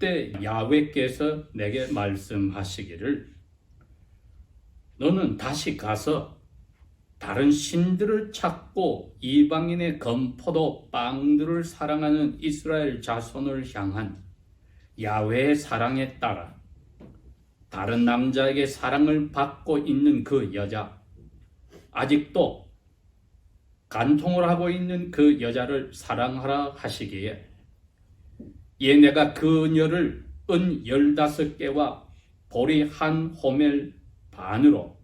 그때 야훼께서 내게 말씀하시기를 너는 다시 가서 다른 신들을 찾고 이방인의 건포도 빵들을 사랑하는 이스라엘 자손을 향한 야훼의 사랑에 따라 다른 남자에게 사랑을 받고 있는 그 여자 아직도 간통을 하고 있는 그 여자를 사랑하라 하시기에 예 내가 그녀를 은 열다섯 개와 보리 한 호멜 반으로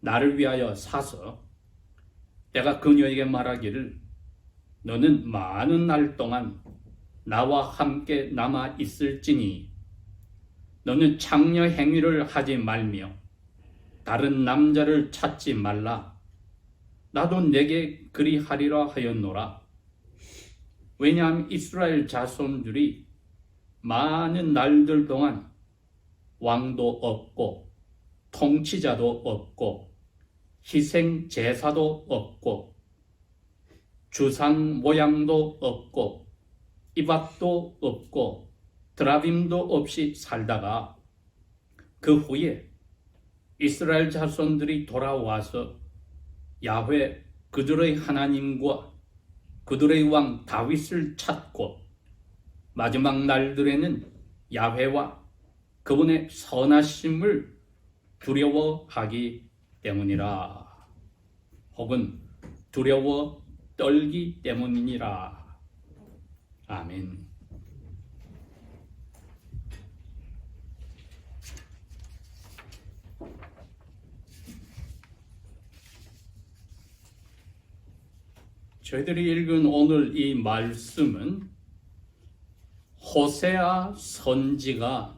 나를 위하여 사서 내가 그녀에게 말하기를 너는 많은 날 동안 나와 함께 남아 있을지니 너는 창녀 행위를 하지 말며 다른 남자를 찾지 말라. 나도 내게 그리하리라 하였노라. 왜냐하면 이스라엘 자손들이 많은 날들 동안 왕도 없고 통치자도 없고 희생 제사도 없고 주상 모양도 없고 이박도 없고 드라빔도 없이 살다가 그 후에 이스라엘 자손들이 돌아와서 야훼 그들의 하나님과 그들의 왕 다윗을 찾고 마지막 날들에는 야훼와 그분의 선하심을 두려워하기 때문이라 혹은 두려워 떨기 때문이니라 아멘. 저희들이 읽은 오늘 이 말씀은 호세아 선지가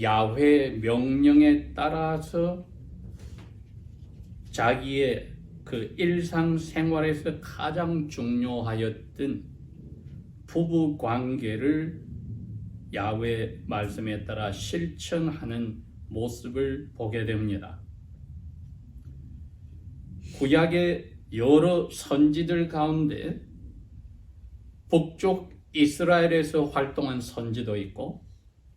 야훼 명령에 따라서 자기의 그 일상생활에서 가장 중요하였던 부부 관계를 야훼 말씀에 따라 실천하는 모습을 보게 됩니다. 구약의 여러 선지들 가운데 북쪽 이스라엘에서 활동한 선지도 있고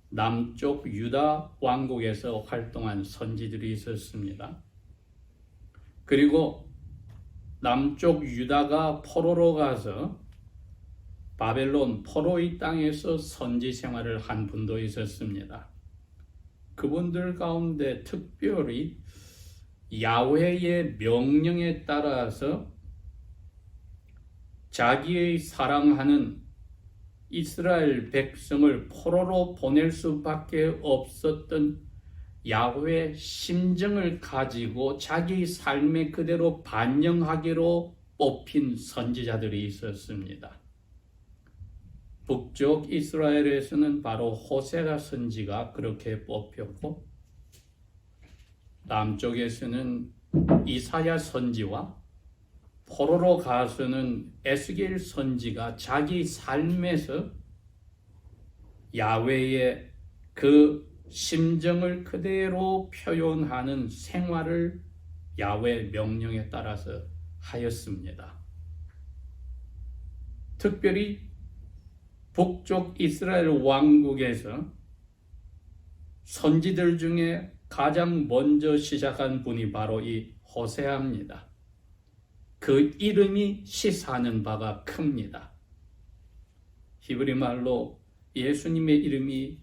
남쪽 유다 왕국에서 활동한 선지들이 있었습니다. 그리고 남쪽 유다가 포로로 가서 바벨론 포로의 땅에서 선지 생활을 한 분도 있었습니다. 그분들 가운데 특별히 야훼의 명령에 따라서 자기의 사랑하는 이스라엘 백성을 포로로 보낼 수밖에 없었던 야훼의 심정을 가지고 자기 삶의 그대로 반영하기로 뽑힌 선지자들이 있었습니다. 북쪽 이스라엘에서는 바로 호세가 선지가 그렇게 뽑혔고 남쪽에서는 이사야 선지와 포로로 가서는 에스겔 선지가 자기 삶에서 야훼의 그 심정을 그대로 표현하는 생활을 야훼 명령에 따라서 하였습니다. 특별히 북쪽 이스라엘 왕국에서 선지들 중에 가장 먼저 시작한 분이 바로 이 호세아입니다. 그 이름이 시사하는 바가 큽니다. 히브리 말로 예수님의 이름이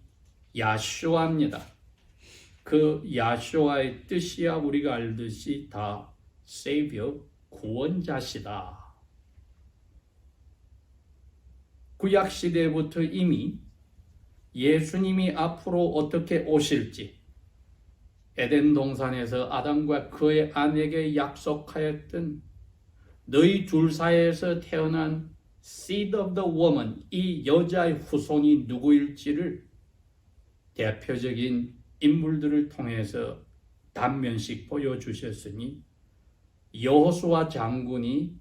야쇼아입니다. 그 야쇼아의 뜻이야 우리가 알듯이 다 세이비어 구원자시다. 구약 시대부터 이미 예수님이 앞으로 어떻게 오실지 에덴 동산에서 아담과 그의 아내에게 약속하였던 너희 둘 사이에서 태어난 seed of the woman 이 여자의 후손이 누구일지를 대표적인 인물들을 통해서 단면씩 보여주셨으니 여호수아 장군이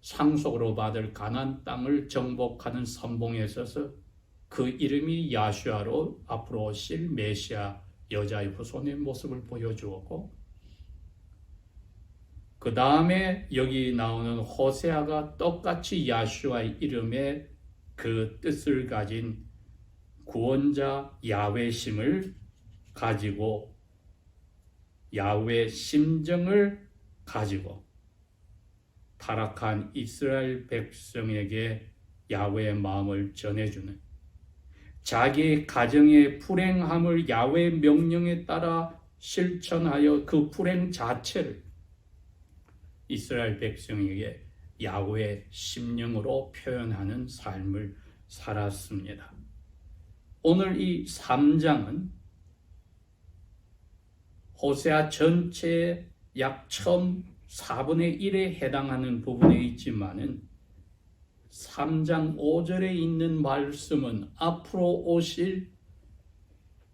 상속으로 받을 가난 땅을 정복하는 선봉에 서서 그 이름이 야슈아로 앞으로 오실 메시아 여자의 후손의 모습을 보여주었고 그 다음에 여기 나오는 호세아가 똑같이 야슈아의 이름의 그 뜻을 가진 구원자 야외심을 가지고 야외 심정을 가지고 타락한 이스라엘 백성에게 야외의 마음을 전해주는 자기 가정의 불행함을 야외 명령에 따라 실천하여 그 불행 자체를 이스라엘 백성에게 야외 심령으로 표현하는 삶을 살았습니다. 오늘 이 3장은 호세아 전체의 약 처음 4분의 1에 해당하는 부분에 있지만은 3장 5절에 있는 말씀은 앞으로 오실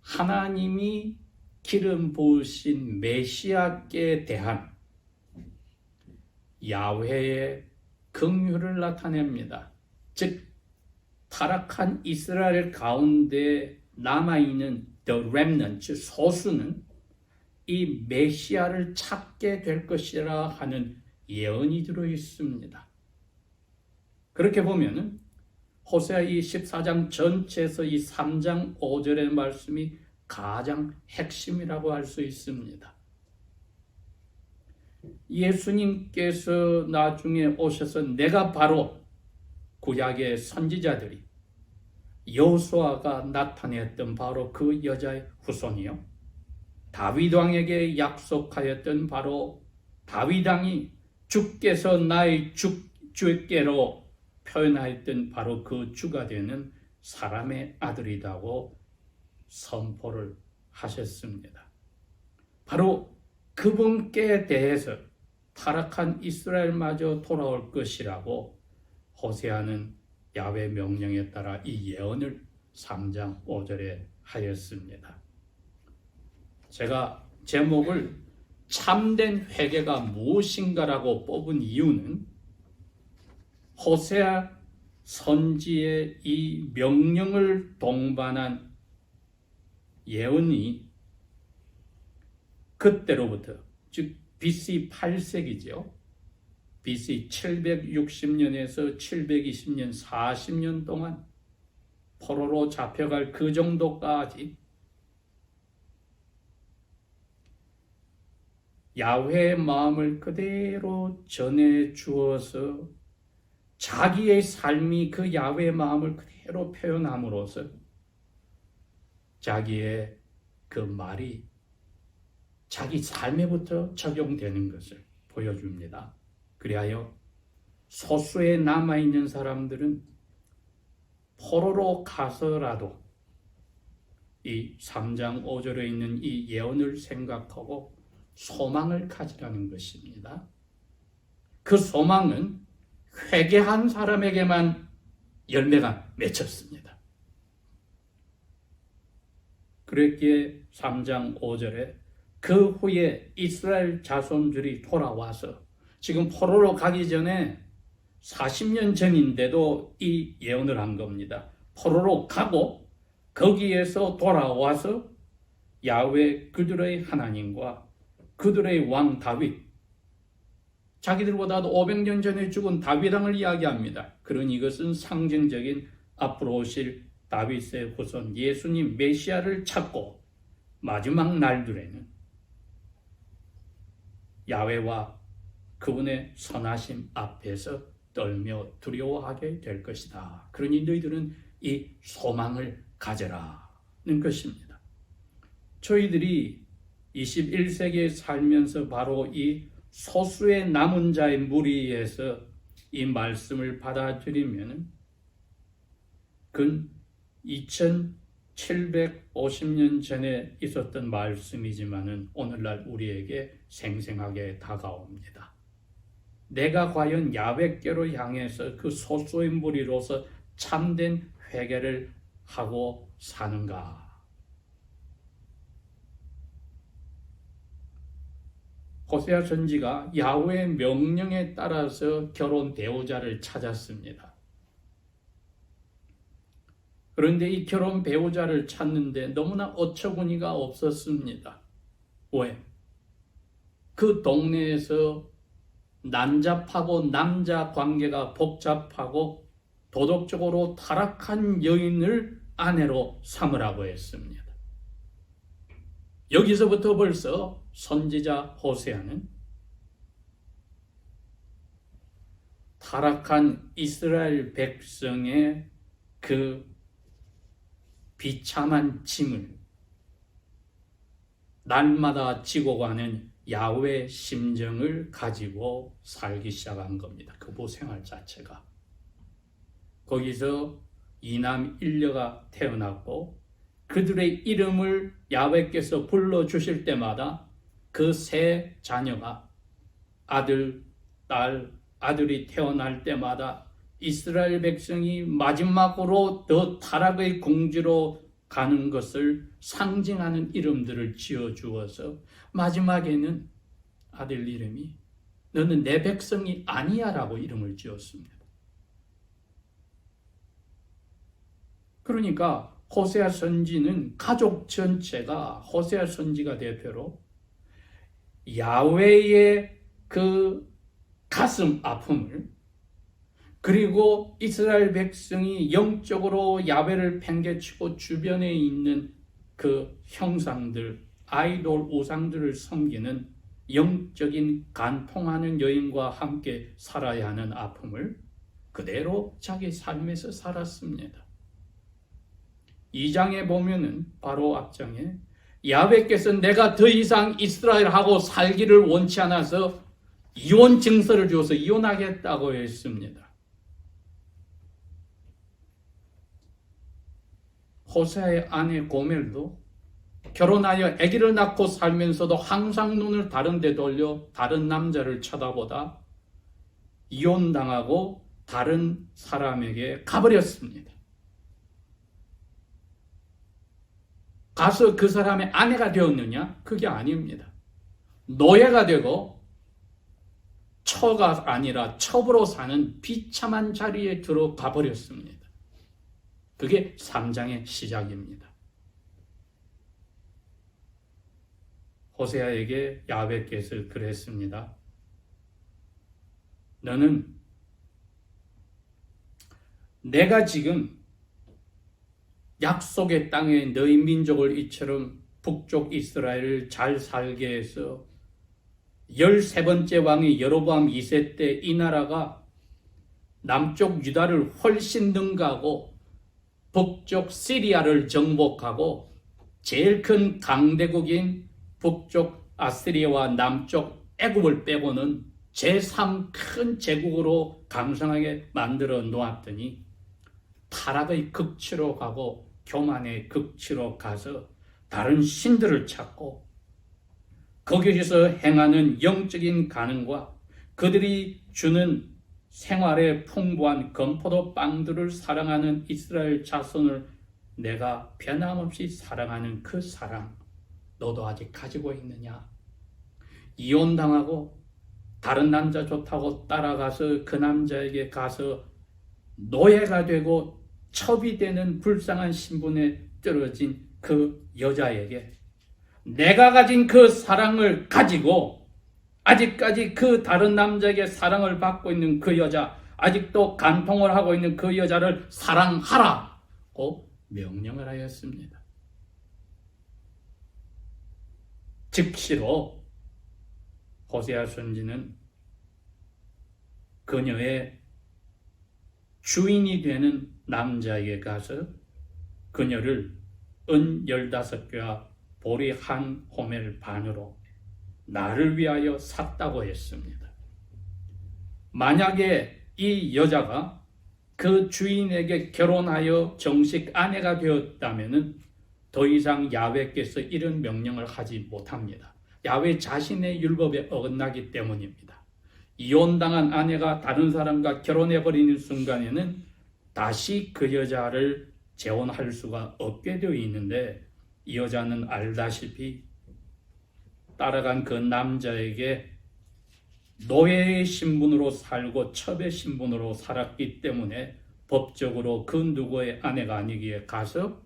하나님이 기름 부으신 메시아께 대한 야훼의 긍휼을 나타냅니다. 즉 타락한 이스라엘 가운데 남아 있는 the remnant 소수는 이 메시아를 찾게 될 것이라 하는 예언이 들어 있습니다. 그렇게 보면은 호세아 이 14장 전체에서 이 3장 5절의 말씀이 가장 핵심이라고 할 수 있습니다. 예수님께서 나중에 오셔서 내가 바로 구약의 선지자들이 여호수아가 나타냈던 바로 그 여자의 후손이요. 다윗 왕에게 약속하였던 바로 다윗 왕이 주께서 나의 주, 주께로 표현하였던 바로 그 주가 되는 사람의 아들이라고 선포를 하셨습니다. 바로 그분께 대해서 타락한 이스라엘마저 돌아올 것이라고 호세아는 야외 명령에 따라 이 예언을 3장 5절에 하였습니다. 제가 제목을 참된 회개가 무엇인가라고 뽑은 이유는 호세아 선지의 이 명령을 동반한 예언이 그때로부터 즉 BC 8세기죠. BC 760년에서 720년 40년 동안 포로로 잡혀갈 그 정도까지 야훼의 마음을 그대로 전해 주어서 자기의 삶이 그 야훼의 마음을 그대로 표현함으로써 자기의 그 말이 자기 삶에부터 적용되는 것을 보여줍니다. 그리하여 소수에 남아있는 사람들은 포로로 가서라도 이 3장 5절에 있는 이 예언을 생각하고 소망을 가지라는 것입니다. 그 소망은 회개한 사람에게만 열매가 맺혔습니다. 그랬기에 3장 5절에 그 후에 이스라엘 자손들이 돌아와서 지금 포로로 가기 전에 40년 전인데도 이 예언을 한 겁니다. 포로로 가고 거기에서 돌아와서 야외 그들의 하나님과 그들의 왕 다윗 자기들보다도 500년 전에 죽은 다윗 왕을 이야기합니다. 그러니 이것은 상징적인 앞으로 오실 다윗의 후손 예수님 메시아를 찾고 마지막 날들에는 야외와 그분의 선하심 앞에서 떨며 두려워하게 될 것이다. 그러니 너희들은 이 소망을 가져라는 것입니다. 저희들이 21세기에 살면서 바로 이 소수의 남은 자의 무리에서 이 말씀을 받아들이면 근 2750년 전에 있었던 말씀이지만은 오늘날 우리에게 생생하게 다가옵니다. 내가 과연 야외께로 향해서 그 소수의 무리로서 참된 회개를 하고 사는가? 호세아 선지가 야훼의 명령에 따라서 결혼 배우자를 찾았습니다. 그런데 이 결혼 배우자를 찾는데 너무나 어처구니가 없었습니다. 왜? 그 동네에서 난잡하고 남자 관계가 복잡하고 도덕적으로 타락한 여인을 아내로 삼으라고 했습니다. 여기서부터 벌써 선지자 호세아는 타락한 이스라엘 백성의 그 비참한 짐을 날마다 지고 가는 야외 심정을 가지고 살기 시작한 겁니다. 그보 생활 자체가. 거기서 이남 일녀가 태어났고 그들의 이름을 야외께서 불러 주실 때마다 그 세 자녀가 아들, 딸, 아들이 태어날 때마다 이스라엘 백성이 마지막으로 더 타락의 궁지로 가는 것을 상징하는 이름들을 지어 주어서 마지막에는 아들 이름이 너는 내 백성이 아니야라고 이름을 지었습니다. 그러니까 호세아 선지는 가족 전체가 호세아 선지가 대표로 야외의 그 가슴 아픔을 그리고 이스라엘 백성이 영적으로 야외를 팽개치고 주변에 있는 그 형상들, 아이돌 우상들을 섬기는 영적인 간통하는 여인과 함께 살아야 하는 아픔을 그대로 자기 삶에서 살았습니다. 2장에 보면은 바로 앞장에 야베께서 내가 더 이상 이스라엘하고 살기를 원치 않아서 이혼 증서를 주어서 이혼하겠다고 했습니다. 호세의 아내 고멜도 결혼하여 아기를 낳고 살면서도 항상 눈을 다른 데 돌려 다른 남자를 쳐다보다 이혼당하고 다른 사람에게 가버렸습니다. 가서 그 사람의 아내가 되었느냐? 그게 아닙니다. 노예가 되고 처가 아니라 첩으로 사는 비참한 자리에 들어가 버렸습니다. 그게 3장의 시작입니다. 호세아에게 야베께서 그랬습니다. 너는 내가 지금 약속의 땅에 너희 민족을 이처럼 북쪽 이스라엘을 잘 살게 해서 13번째 왕이 여로보암 2세 때 이 나라가 남쪽 유다를 훨씬 능가하고 북쪽 시리아를 정복하고 제일 큰 강대국인 북쪽 아스리아와 남쪽 애굽을 빼고는 제3 큰 제국으로 강성하게 만들어 놓았더니 타락의 극치로 가고 교만의 극치로 가서 다른 신들을 찾고 거기에서 행하는 영적인 가능과 그들이 주는 생활에 풍부한 건포도 빵들을 사랑하는 이스라엘 자손을 내가 변함없이 사랑하는 그 사랑 너도 아직 가지고 있느냐? 이혼당하고 다른 남자 좋다고 따라가서 그 남자에게 가서 노예가 되고 첩이 되는 불쌍한 신분에 떨어진 그 여자에게 내가 가진 그 사랑을 가지고 아직까지 그 다른 남자에게 사랑을 받고 있는 그 여자, 아직도 간통을 하고 있는 그 여자를 사랑하라고 명령을 하였습니다. 즉시로 호세아 선지는 그녀의 주인이 되는 남자에게 가서 그녀를 은 열다섯 개와 보리 한 호멜 반으로 나를 위하여 샀다고 했습니다. 만약에 이 여자가 그 주인에게 결혼하여 정식 아내가 되었다면 더 이상 야외께서 이런 명령을 하지 못합니다. 야외 자신의 율법에 어긋나기 때문입니다. 이혼당한 아내가 다른 사람과 결혼해 버리는 순간에는 다시 그 여자를 재혼할 수가 없게 되어 있는데 이 여자는 알다시피 따라간 그 남자에게 노예의 신분으로 살고 첩의 신분으로 살았기 때문에 법적으로 그 누구의 아내가 아니기에 가서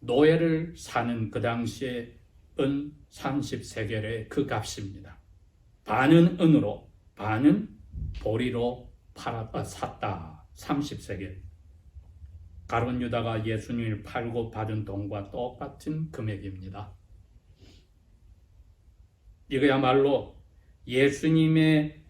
노예를 사는 그 당시에 은 30세겔의 그 값입니다. 반은 은으로 반은 보리로 팔았다 샀다 30세겔 가론 유다가 예수님을 팔고 받은 돈과 똑같은 금액입니다. 이거야말로 예수님의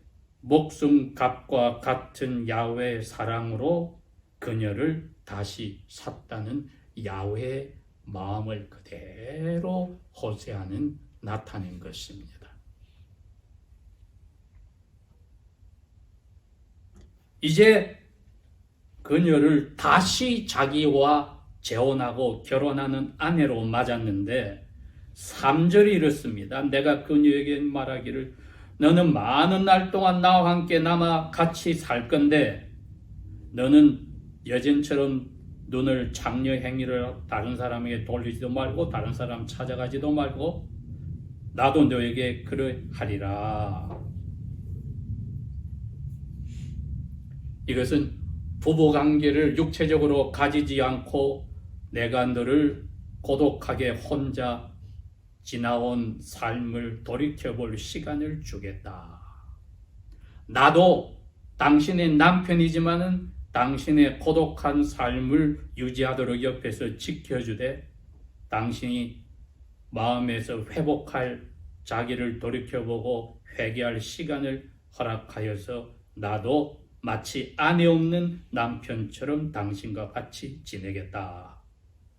목숨 값과 같은 야훼의 사랑으로 그녀를 다시 샀다는 야훼의 마음을 그대로 호세아는 나타낸 것입니다. 이제 그녀를 다시 자기와 재혼하고 결혼하는 아내로 맞았는데 3절이 이렇습니다. 내가 그녀에게 말하기를 너는 많은 날 동안 나와 함께 남아 같이 살 건데 너는 여전처럼 눈을 장녀 행위를 다른 사람에게 돌리지도 말고 다른 사람 찾아가지도 말고 나도 너에게 그러하리라. 이것은 부부 관계를 육체적으로 가지지 않고 내가 너를 고독하게 혼자 지나온 삶을 돌이켜볼 시간을 주겠다. 나도 당신의 남편이지만은 당신의 고독한 삶을 유지하도록 옆에서 지켜주되 당신이 마음에서 회복할 자기를 돌이켜보고 회개할 시간을 허락하여서 나도 마치 아내 없는 남편처럼 당신과 같이 지내겠다.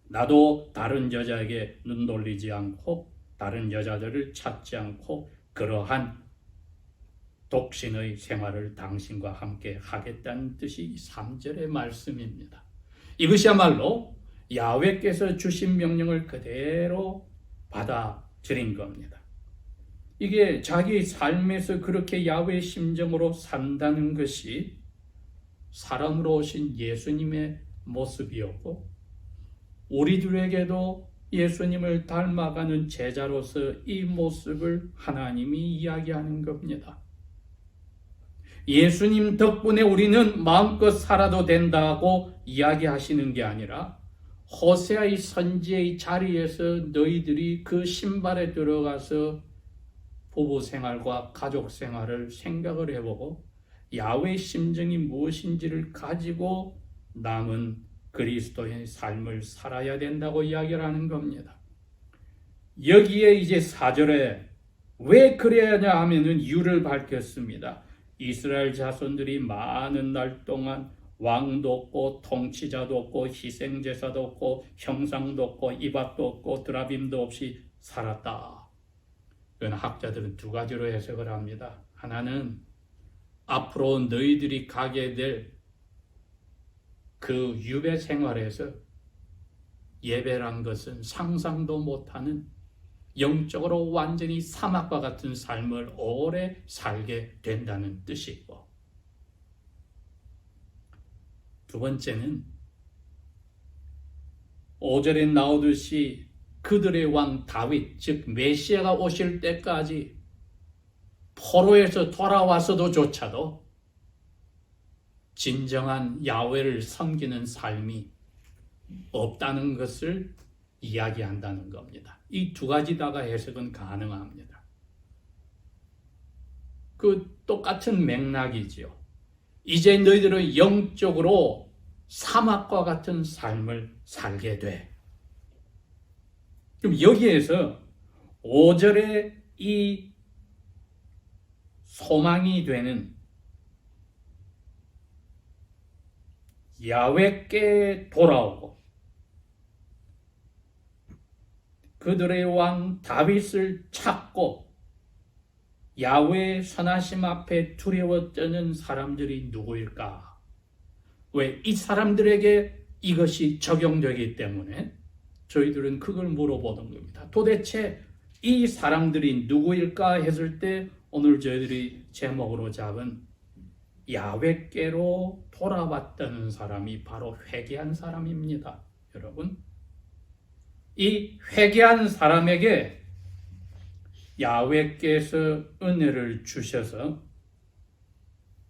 나도 다른 여자에게 눈 돌리지 않고 다른 여자들을 찾지 않고 그러한 독신의 생활을 당신과 함께 하겠다는 뜻이 3절의 말씀입니다. 이것이야말로 야훼께서 주신 명령을 그대로 받아들인 겁니다. 이게 자기 삶에서 그렇게 야훼 심정으로 산다는 것이 사람으로 오신 예수님의 모습이었고 우리들에게도 예수님을 닮아가는 제자로서 이 모습을 하나님이 이야기하는 겁니다. 예수님 덕분에 우리는 마음껏 살아도 된다고 이야기하시는 게 아니라 호세아의 선지의 자리에서 너희들이 그 신발에 들어가서 부부 생활과 가족 생활을 생각을 해보고 야외 심정이 무엇인지를 가지고 남은 그리스도의 삶을 살아야 된다고 이야기를 하는 겁니다. 여기에 이제 4절에 왜 그래야 하냐 하면은 이유를 밝혔습니다. 이스라엘 자손들이 많은 날 동안 왕도 없고 통치자도 없고 희생제사도 없고 형상도 없고 이밭도 없고 드라빔도 없이 살았다. 그건 학자들은 두 가지로 해석을 합니다. 하나는 앞으로 너희들이 가게 될 그 유배 생활에서 예배란 것은 상상도 못하는 영적으로 완전히 사막과 같은 삶을 오래 살게 된다는 뜻이고. 두 번째는 5절에 나오듯이 그들의 왕 다윗 즉 메시아가 오실 때까지 포로에서 돌아와서도 조차도 진정한 야훼를 섬기는 삶이 없다는 것을 이야기한다는 겁니다. 이 두 가지 다가 해석은 가능합니다. 그 똑같은 맥락이지요. 이제 너희들은 영적으로 사막과 같은 삶을 살게 돼. 그럼 여기에서 5절에 이 소망이 되는 야외께 돌아오고 그들의 왕 다윗을 찾고 야외 선하심 앞에 두려워 떠는 사람들이 누구일까? 왜 이 사람들에게 이것이 적용되기 때문에 저희들은 그걸 물어보는 겁니다. 도대체 이 사람들이 누구일까 했을 때 오늘 저희들이 제목으로 잡은 야외께로 돌아왔다는 사람이 바로 회개한 사람입니다. 여러분, 이 회개한 사람에게 야외께서 은혜를 주셔서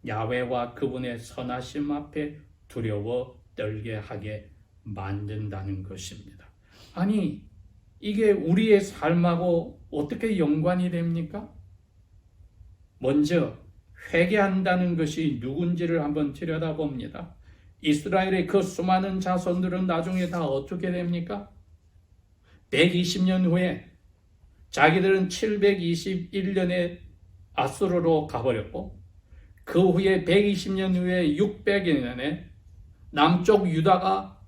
야외와 그분의 선하심 앞에 두려워 떨게 하게 만든다는 것입니다. 아니, 이게 우리의 삶하고 어떻게 연관이 됩니까? 먼저 회개한다는 것이 누군지를 한번 들여다봅니다. 이스라엘의 그 수많은 자손들은 나중에 다 어떻게 됩니까? 120년 후에 자기들은 721년에 아수르로 가버렸고 그 후에 120년 후에 600년에 남쪽 유다가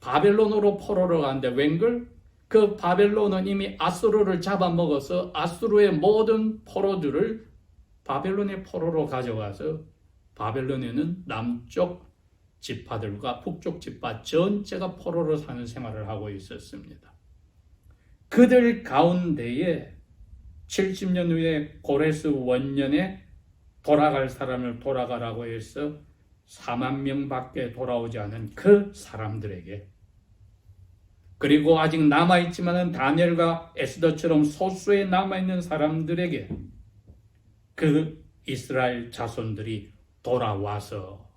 바벨론으로 포로로 가는데 웬걸? 그 바벨론은 이미 아수르를 잡아먹어서 아수르의 모든 포로들을 바벨론의 포로로 가져가서 바벨론에는 남쪽 지파들과 북쪽 지파 전체가 포로로 사는 생활을 하고 있었습니다. 그들 가운데에 70년 후에 고레스 원년에 돌아갈 사람을 돌아가라고 해서 4만 명 밖에 돌아오지 않은 그 사람들에게 그리고 아직 남아있지만은 다니엘과 에스더처럼 소수에 남아있는 사람들에게 그 이스라엘 자손들이 돌아와서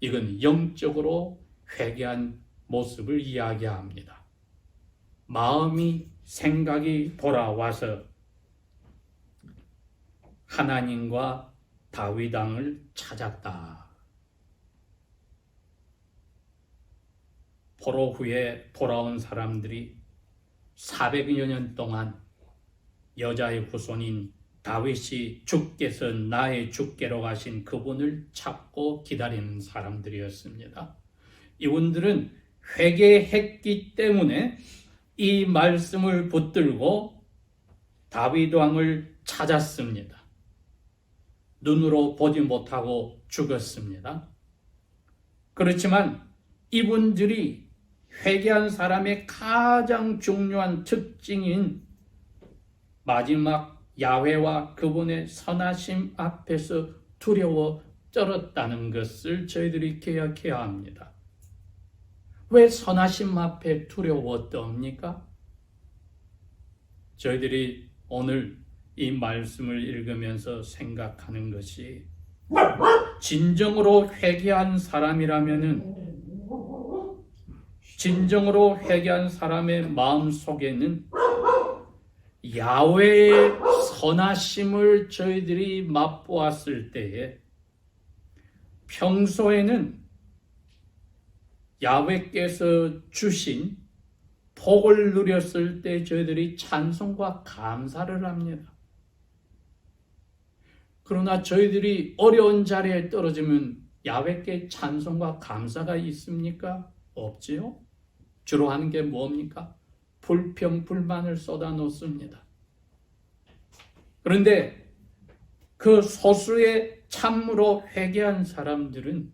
이건 영적으로 회개한 모습을 이야기합니다. 마음이 생각이 돌아와서 하나님과 다윗 왕을 찾았다. 포로 후에 돌아온 사람들이 400여 년 동안 여자의 후손인 다윗이 주께서 나의 주께로 가신 그분을 찾고 기다리는 사람들이었습니다. 이분들은 회개했기 때문에 이 말씀을 붙들고 다윗 왕을 찾았습니다. 눈으로 보지 못하고 죽었습니다. 그렇지만 이분들이 회개한 사람의 가장 중요한 특징인 마지막 야훼와 그분의 선하심 앞에서 두려워 떨었다는 것을 저희들이 기억해야 합니다. 왜 선하심 앞에 두려워 떱니까? 저희들이 오늘 이 말씀을 읽으면서 생각하는 것이 진정으로 회개한 사람이라면은 진정으로 회개한 사람의 마음 속에는 야외의 선하심을 저희들이 맛보았을 때에 평소에는 야외께서 주신 복을 누렸을 때 저희들이 찬송과 감사를 합니다. 그러나 저희들이 어려운 자리에 떨어지면 야외께 찬송과 감사가 있습니까? 없지요? 주로 하는 게 뭡니까? 불평, 불만을 쏟아 놓습니다. 그런데 그 소수의 참으로 회개한 사람들은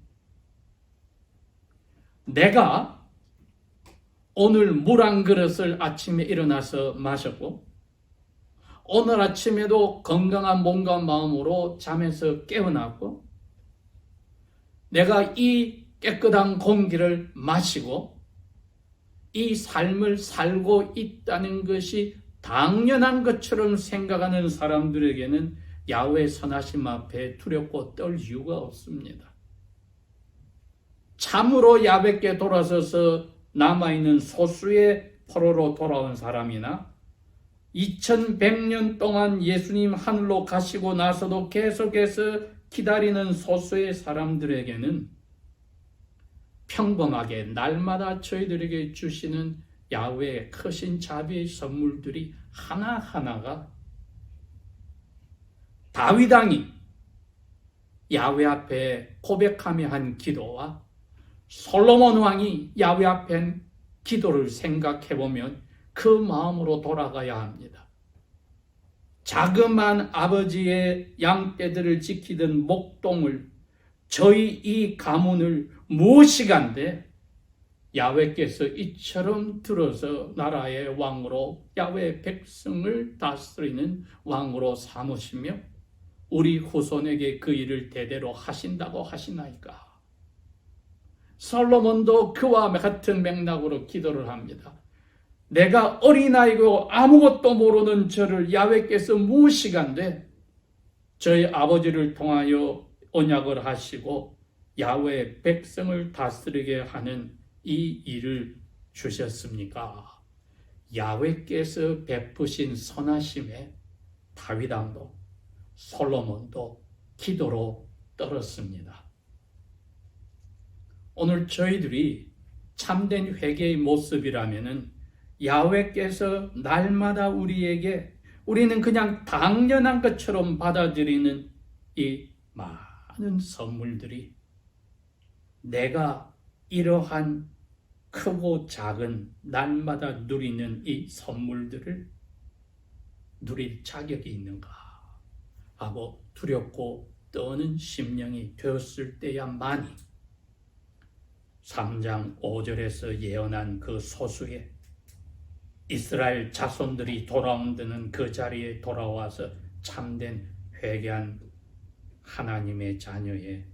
내가 오늘 물 한 그릇을 아침에 일어나서 마셨고 오늘 아침에도 건강한 몸과 마음으로 잠에서 깨어났고 내가 이 깨끗한 공기를 마시고 이 삶을 살고 있다는 것이 당연한 것처럼 생각하는 사람들에게는 야외 선하심 앞에 두렵고 떨 이유가 없습니다. 참으로 야외께 돌아서서 남아있는 소수의 포로로 돌아온 사람이나 2100년 동안 예수님 하늘로 가시고 나서도 계속해서 기다리는 소수의 사람들에게는 평범하게 날마다 저희들에게 주시는 야외의 크신 자비의 선물들이 하나하나가 다윗왕이 야외 앞에 고백하며 한 기도와 솔로몬 왕이 야외 앞에 한 기도를 생각해 보면 그 마음으로 돌아가야 합니다. 자그만 아버지의 양떼들을 지키던 목동을 저희 이 가문을 무엇이간데 야외께서 이처럼 들어서 나라의 왕으로 야외 백성을 다스리는 왕으로 삼으시며 우리 후손에게 그 일을 대대로 하신다고 하시나이까. 솔로몬도 그와 같은 맥락으로 기도를 합니다. 내가 어린아이고 아무것도 모르는 저를 야외께서 무엇이간데 저희 아버지를 통하여 언약을 하시고 야외 백성을 다스리게 하는 이 일을 주셨습니까? 야외께서 베푸신 선하심에 다윗왕도 솔로몬도 기도로 떨었습니다. 오늘 저희들이 참된 회개의 모습이라면은 야훼께서 날마다 우리에게 우리는 그냥 당연한 것처럼 받아들이는 이 많은 선물들이 내가 이러한 크고 작은 날마다 누리는 이 선물들을 누릴 자격이 있는가 하고 두렵고 떠는 심령이 되었을 때야만이 3장 5절에서 예언한 그 소수의 이스라엘 자손들이 돌아온다는 그 자리에 돌아와서 참된 회개한 하나님의 자녀의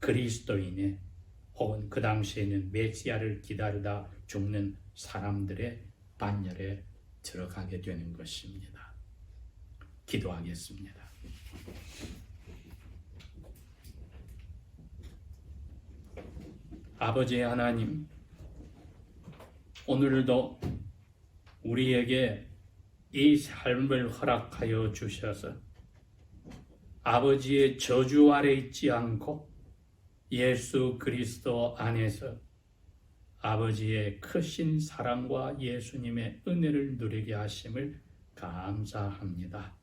그리스도인의 혹은 그 당시에는 메시아를 기다리다 죽는 사람들의 반열에 들어가게 되는 것입니다. 기도하겠습니다. 아버지 하나님, 오늘도 우리에게 이 삶을 허락하여 주셔서 아버지의 저주 아래 있지 않고 예수 그리스도 안에서 아버지의 크신 사랑과 예수님의 은혜를 누리게 하심을 감사합니다.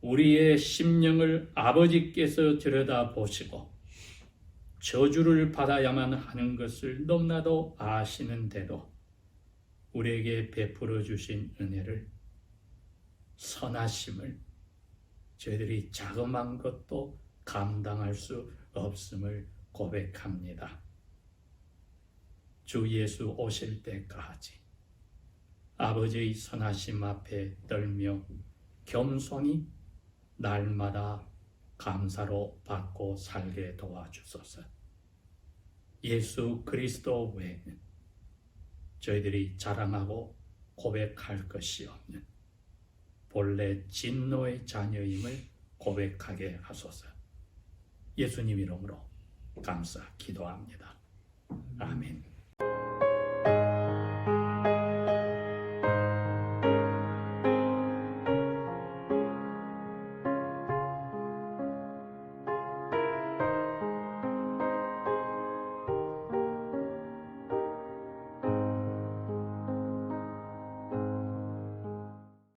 우리의 심령을 아버지께서 들여다보시고 저주를 받아야만 하는 것을 너무나도 아시는데도 우리에게 베풀어 주신 은혜를 선하심을 저희들이 자그만 것도 감당할 수 없음을 고백합니다. 주 예수 오실 때까지 아버지의 선하심 앞에 떨며 겸손히 날마다 감사로 받고 살게 도와주소서. 예수 그리스도 외에는 저희들이 자랑하고 고백할 것이 없는 본래 진노의 자녀임을 고백하게 하소서. 예수님 이름으로 감사 기도합니다. 아멘.